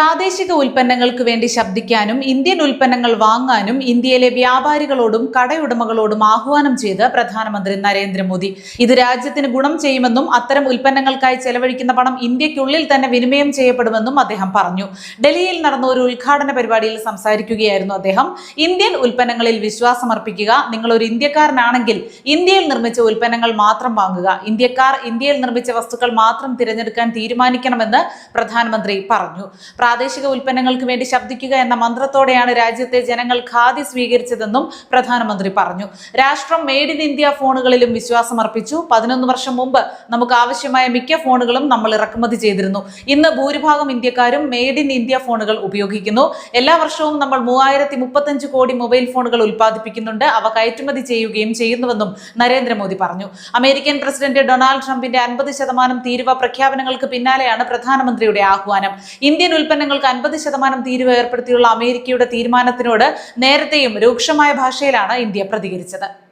പ്രാദേശിക ഉൽപ്പന്നങ്ങൾക്ക് വേണ്ടി ശബ്ദിക്കാനും ഇന്ത്യൻ ഉൽപ്പന്നങ്ങൾ വാങ്ങാനും ഇന്ത്യയിലെ വ്യാപാരികളോടും കടയുടമകളോടും ആഹ്വാനം ചെയ്ത് പ്രധാനമന്ത്രി നരേന്ദ്രമോദി. ഇത് രാജ്യത്തിന് ഗുണം ചെയ്യുമെന്നും അത്തരം ഉൽപ്പന്നങ്ങൾക്കായി ചെലവഴിക്കുന്ന പണം ഇന്ത്യക്കുള്ളിൽ തന്നെ വിനിമയം ചെയ്യപ്പെടുമെന്നും അദ്ദേഹം പറഞ്ഞു. ഡൽഹിയിൽ നടന്ന ഒരു ഉദ്ഘാടന പരിപാടിയിൽ സംസാരിക്കുകയായിരുന്നു അദ്ദേഹം. ഇന്ത്യൻ ഉൽപ്പന്നങ്ങളിൽ വിശ്വാസമർപ്പിക്കുക നിങ്ങൾ ഒരു ഇന്ത്യക്കാരനാണെങ്കിൽ ഇന്ത്യയിൽ നിർമ്മിച്ച ഉൽപ്പന്നങ്ങൾ മാത്രം വാങ്ങുക ഇന്ത്യക്കാർ ഇന്ത്യയിൽ നിർമ്മിച്ച വസ്തുക്കൾ മാത്രം തിരഞ്ഞെടുക്കാൻ തീരുമാനിക്കണമെന്ന് പ്രധാനമന്ത്രി പറഞ്ഞു. പ്രാദേശിക ഉൽപ്പന്നങ്ങൾക്ക് വേണ്ടി ശബ്ദിക്കുക എന്ന മന്ത്രത്തോടെയാണ് രാജ്യത്തെ ജനങ്ങൾ ഖാദി സ്വീകരിച്ചതെന്നും പ്രധാനമന്ത്രി പറഞ്ഞു. രാഷ്ട്രം മെയ്ഡ് ഇൻ ഇന്ത്യ ഫോണുകളിലും വിശ്വാസമർപ്പിച്ചു. പതിനൊന്ന് വർഷം മുമ്പ് നമുക്ക് ആവശ്യമായ മിക്ക ഫോണുകളും നമ്മൾ ഇറക്കുമതി ചെയ്തിരുന്നു. ഇന്ന് ഭൂരിഭാഗം ഇന്ത്യക്കാരും മെയ്ഡ് ഇൻ ഇന്ത്യ ഫോണുകൾ ഉപയോഗിക്കുന്നു. എല്ലാ വർഷവും നമ്മൾ മൂവായിരത്തി മുപ്പത്തഞ്ച് കോടി മൊബൈൽ ഫോണുകൾ ഉൽപ്പാദിപ്പിക്കുന്നുണ്ട്. അവ കയറ്റുമതി ചെയ്യുകയും ചെയ്യുന്നുവെന്നും നരേന്ദ്രമോദി പറഞ്ഞു. അമേരിക്കൻ പ്രസിഡന്റ് ഡൊണാൾഡ് ട്രംപിന്റെ അൻപത് ശതമാനം തീരുവ പ്രഖ്യാപനങ്ങൾക്ക് പിന്നാലെയാണ് പ്രധാനമന്ത്രിയുടെ ആഹ്വാനം. ഇന്ത്യൻ ഉൽപ്പന്നങ്ങൾക്ക് അൻപത് ശതമാനം തീരുവ ഏർപ്പെടുത്തിയുള്ള അമേരിക്കയുടെ തീരുമാനത്തിനോട് നേരത്തെയും രൂക്ഷമായ ഭാഷയിലാണ് ഇന്ത്യ പ്രതികരിച്ചത്.